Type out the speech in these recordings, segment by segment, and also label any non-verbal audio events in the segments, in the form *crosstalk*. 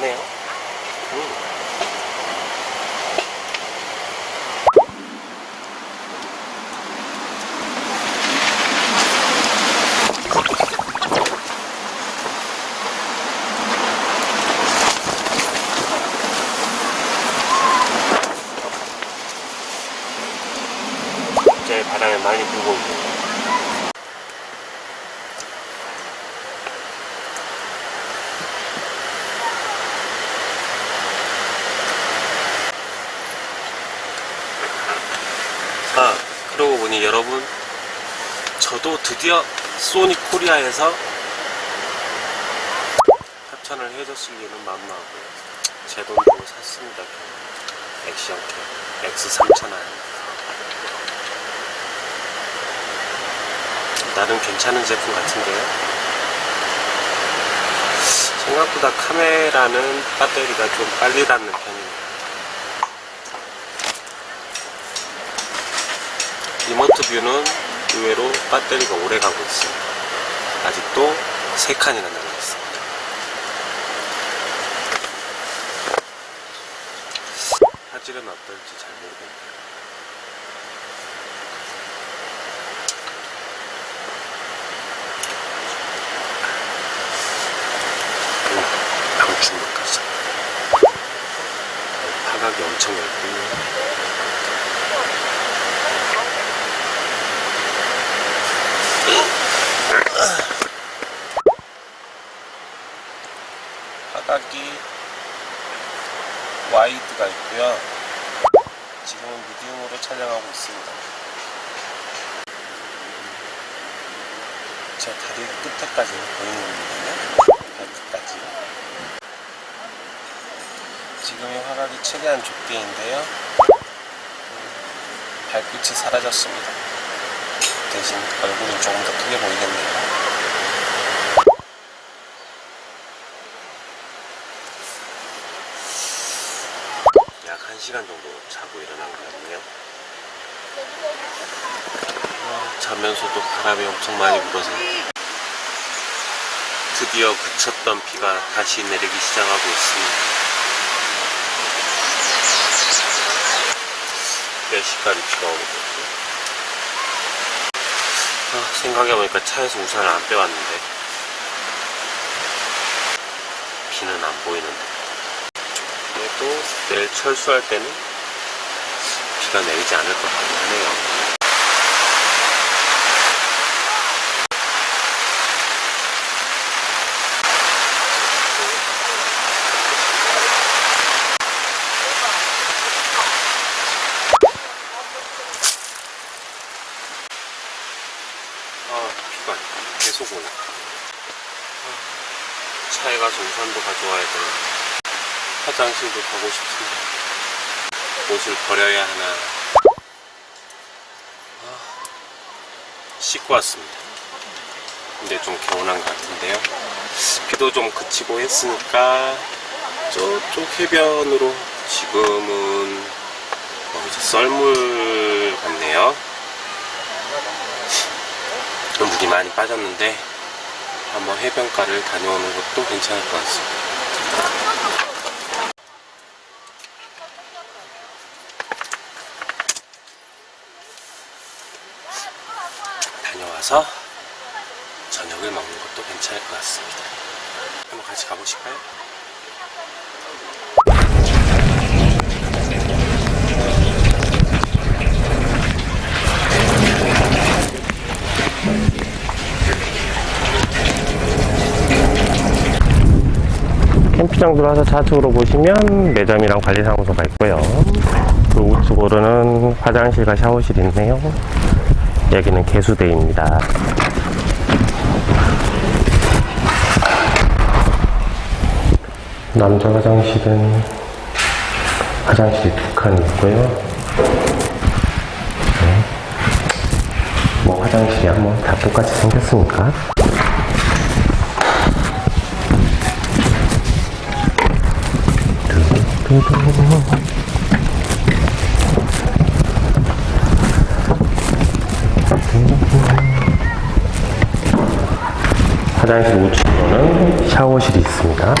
하네요. 음. 제 바람에 많이 불고 있네요. 아, 그러고 보니 여러분, 저도 드디어 소니 코리아에서 협찬을 해줬을 리는 만무하고요. 제돈 주고 샀습니다. 액션캡 X3000i. 나름 괜찮은 제품 같은데요. 생각보다 카메라는 배터리가 좀 빨리 닿는 편입니다. 리모트 뷰는 의외로 배터리가 오래 가고 있습니다. 아직도 3칸이나 남아있습니다. 화질은 어떨지 잘 모르겠네요. 방충망까지 화각이 엄청 얇군요. 화각이 와이드가 있고요. 지금은 미디움으로 촬영하고 있습니다. 제 다리 끝에까지 보이는 거거든요. 발끝까지. 지금의 화각이 최대한 좁게인데요. 음, 발끝이 사라졌습니다. 대신 얼굴은 조금 더 크게 보이겠네요. 약 1시간 정도 자고 일어난 것 같네요. 어, 자면서도 바람이 엄청 많이 불어서 드디어 그쳤던 비가 다시 내리기 시작하고 있습니다. 몇 시까지 비가 오는 거지? 아, 생각해보니까 차에서 우산을 안 빼왔는데 비는 안 보이는데 그래도 내일 철수할 때는 비가 내리지 않을 것 같긴 하네요. 아, 비가 계속 오네. 아, 차에 가서 우산도 가져와야 돼요. 화장실도 가고 싶습니다. 옷을 버려야 하나. 아, 씻고 왔습니다. 근데 좀 개운한 것 같은데요. 비도 좀 그치고 했으니까 저쪽 해변으로 지금은 어, 이제 썰물 같네요. 물이 많이 빠졌는데 한번 해변가를 다녀오는 것도 괜찮을 것 같습니다. 다녀와서 저녁을 먹는 것도 괜찮을 것 같습니다. 한번 같이 가보실까요? 캠핑장 들어와서 좌측으로 보시면 매점이랑 관리사무소가 있고요. 그 우측으로는 화장실과 샤워실이 있네요. 여기는 개수대입니다. 남자 화장실은 화장실이 두 칸 있고요. 네. 뭐 화장실이야 뭐다 똑같이 생겼으니까. 두두두. 화장실 우측으로는 샤워실이 있습니다.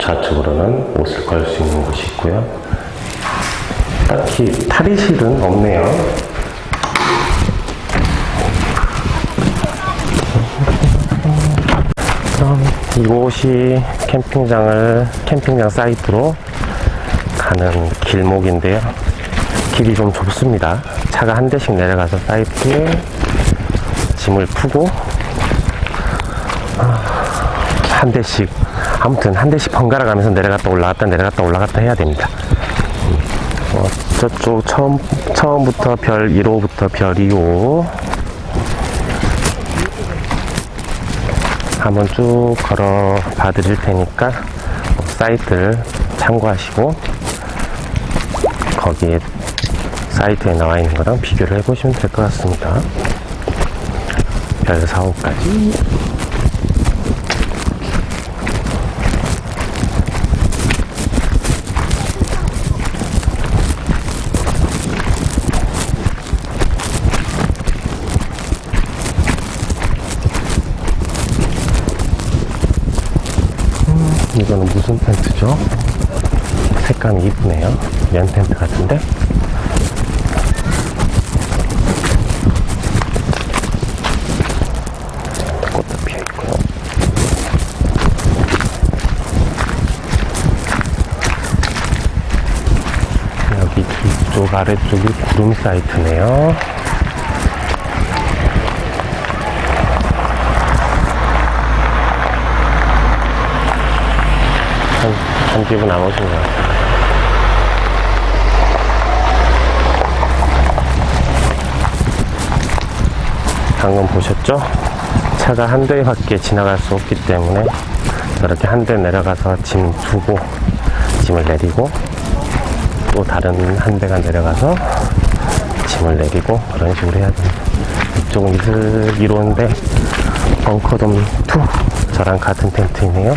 좌측으로는 옷을 걸 수 있는 곳이 있고요. 딱히 탈의실은 없네요. 이곳이 캠핑장을 캠핑장 사이트로 가는 길목인데요. 길이 좀 좁습니다. 차가 한 대씩 내려가서 사이트에 짐을 푸고 아, 한 대씩 아무튼 한 대씩 번갈아 가면서 내려갔다 올라갔다 내려갔다 올라갔다 해야 됩니다. 음, 어, 저쪽 처음 처음부터 별 1호부터 별 2호 한번 쭉 걸어 봐 드릴 테니까 사이트를 참고하시고 거기에 사이트에 나와 있는 거랑 비교를 해보시면 될 것 같습니다. 별 4호까지 이거는 무슨 텐트죠? 색감이 이쁘네요. 면 텐트 같은데? 꽃도 피어 있고요. 여기 뒤쪽 아래쪽이 구름 사이트네요. 한, 한 집은 안 오신 것 같아요. 방금 보셨죠? 차가 한 대밖에 지나갈 수 없기 때문에 저렇게 한 대 내려가서 짐 두고 짐을 내리고 또 다른 한 대가 내려가서 짐을 내리고 그런 식으로 해야 됩니다. 이쪽은 이슬 1호인데 벙커돔 2 저랑 같은 텐트이네요.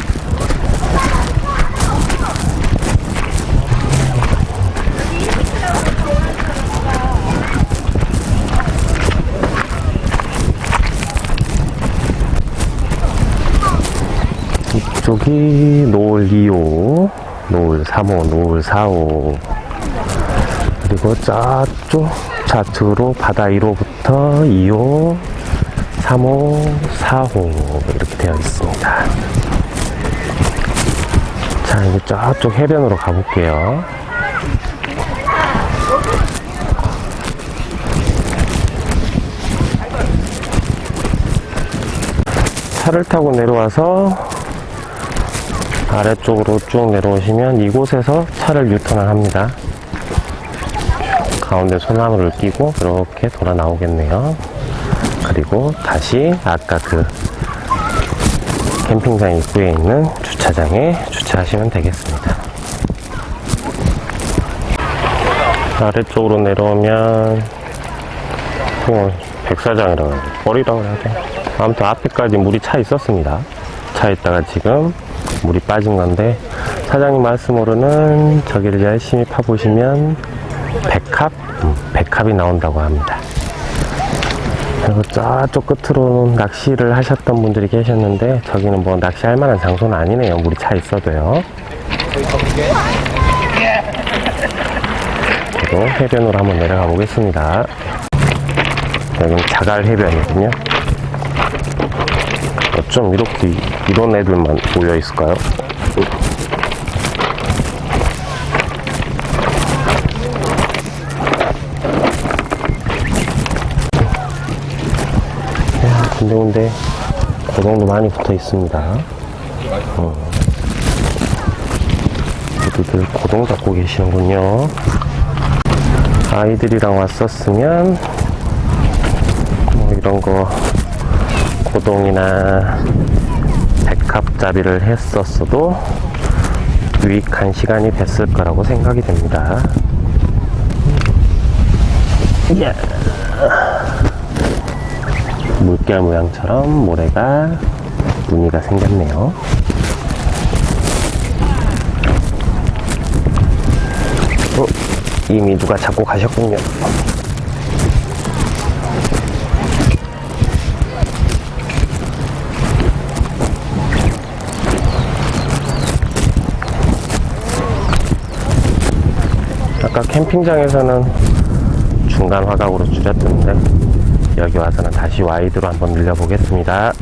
이쪽이 노을 2호, 노을 3호, 노을 4호. 그리고 저쪽 좌측으로 바다 1호부터 2호, 3호, 4호 이렇게 되어 있습니다. 자, 이제 저쪽 해변으로 가볼게요. 차를 타고 내려와서 아래쪽으로 쭉 내려오시면 이곳에서 차를 유턴을 합니다. 가운데 소나무를 끼고 이렇게 돌아 나오겠네요. 그리고 다시 아까 그 캠핑장 입구에 있는 주차장에 주차하시면 되겠습니다. 아래쪽으로 내려오면 어, 백사장이라고 해야 돼. 버리라고 해야 돼. 아무튼 앞에까지 물이 차 있었습니다. 차 있다가 지금 물이 빠진 건데 사장님 말씀으로는 저기를 열심히 파보시면 백합? 음, 백합이 나온다고 합니다. 그리고 저쪽 끝으로는 낚시를 하셨던 분들이 계셨는데 저기는 뭐 낚시할 만한 장소는 아니네요. 물이 차 있어도요. 그리고 해변으로 한번 내려가 보겠습니다. 여기는 자갈 해변이거든요. 어쩜 이렇게 이런 애들만 모여 있을까요? 야, 근데 근데 고동도 많이 붙어 있습니다. 어. 모두들 고동 잡고 계시는군요. 아이들이랑 왔었으면 뭐 이런 거 고동이나 백합잡이를 했었어도 유익한 시간이 됐을 거라고 생각이 됩니다. 예. 물결 모양처럼 모래가 무늬가 생겼네요. 어, 이미 누가 잡고 가셨군요. 아까 캠핑장에서는 중간 화각으로 줄였던데 여기 와서는 다시 와이드로 한번 늘려보겠습니다.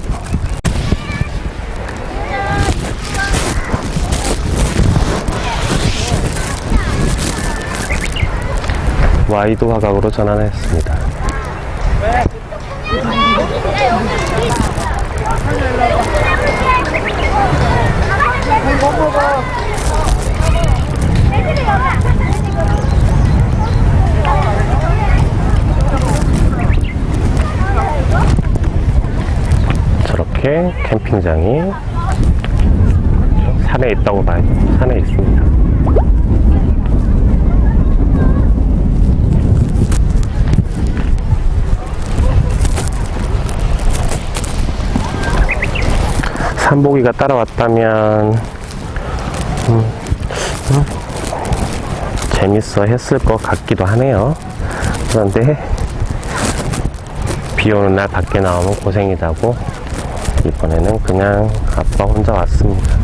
와이드 화각으로 전환했습니다. 저렇게 캠핑장이 산에 있다고 봐요. 산에 있습니다. 산보기가 따라왔다면 음, 음, 재밌어 했을 것 같기도 하네요. 그런데 비 오는 날 밖에 나오면 고생이다고 이번에는 그냥 아빠 혼자 왔습니다.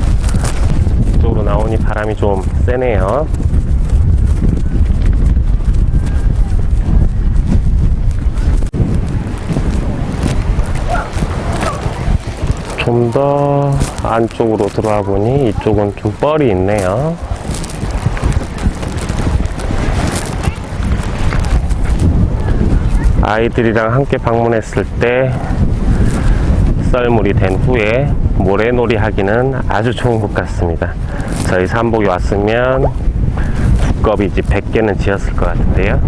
이쪽으로 나오니 바람이 좀 세네요. 좀 더 안쪽으로 들어와 보니 이쪽은 좀 뻘이 있네요. 아이들이랑 함께 방문했을 때 썰물이 된 후에 모래놀이 하기는 아주 좋은 것 같습니다. 저희 산복이 왔으면 두꺼비 집 100개는 지었을 것 같은데요.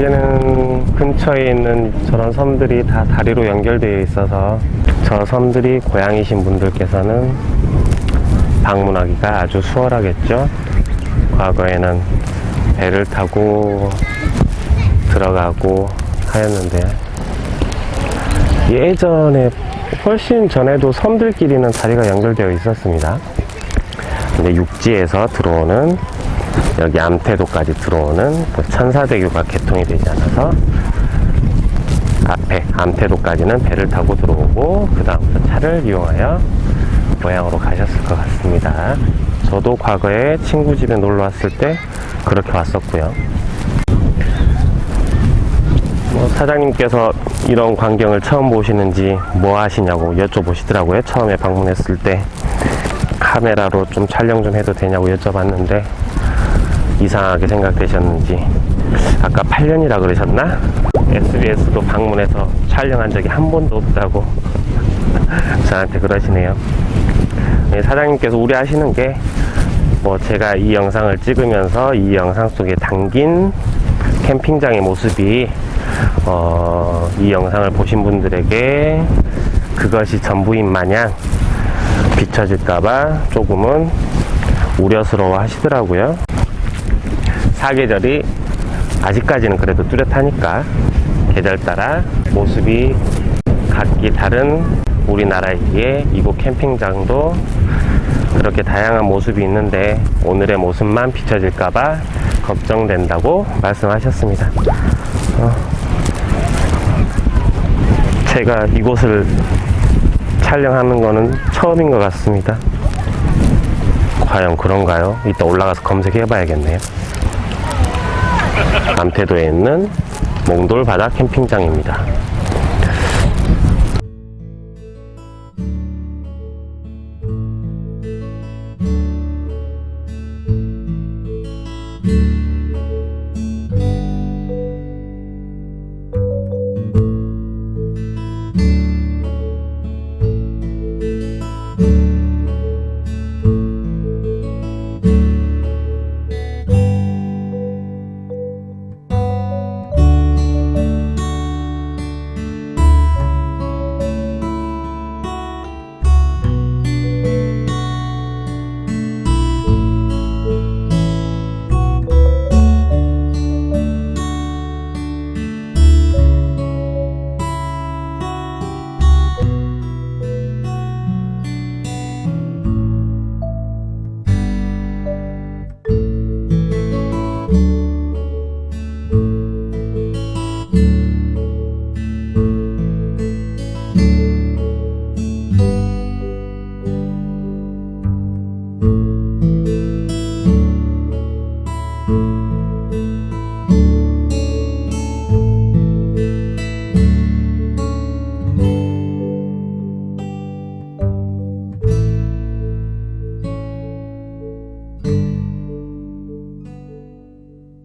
이제는 근처에 있는 저런 섬들이 다 다리로 연결되어 있어서 저 섬들이 고향이신 분들께서는 방문하기가 아주 수월하겠죠. 과거에는 배를 타고 들어가고 하였는데 예전에 훨씬 전에도 섬들끼리는 다리가 연결되어 있었습니다. 근데 육지에서 들어오는 여기 암태도까지 들어오는 그 천사대교가 개통이 되지 않아서 앞에 암태도까지는 배를 타고 들어오고 그 다음부터 차를 이용하여 고향으로 가셨을 것 같습니다. 저도 과거에 친구 집에 놀러 왔을 때 그렇게 왔었고요. 뭐 사장님께서 이런 광경을 처음 보시는지 뭐 하시냐고 여쭤보시더라고요. 처음에 방문했을 때 카메라로 좀 촬영 좀 해도 되냐고 여쭤봤는데 이상하게 생각되셨는지 아까 8년이라 그러셨나? SBS도 방문해서 촬영한 적이 한 번도 없다고 *laughs* 저한테 그러시네요. 네, 사장님께서 우려하시는 게 뭐 제가 이 영상을 찍으면서 이 영상 속에 담긴 캠핑장의 모습이 어, 이 영상을 보신 분들에게 그것이 전부인 마냥 비춰질까봐 조금은 우려스러워 하시더라고요. 사계절이 아직까지는 그래도 뚜렷하니까 계절 따라 모습이 각기 다른 우리나라이기에 이곳 캠핑장도 그렇게 다양한 모습이 있는데 오늘의 모습만 비춰질까봐 걱정된다고 말씀하셨습니다. 어, 제가 이곳을 촬영하는 거는 처음인 것 같습니다. 과연 그런가요? 이따 올라가서 검색해 봐야겠네요. 남태도에 있는 몽돌 바다 캠핑장입니다.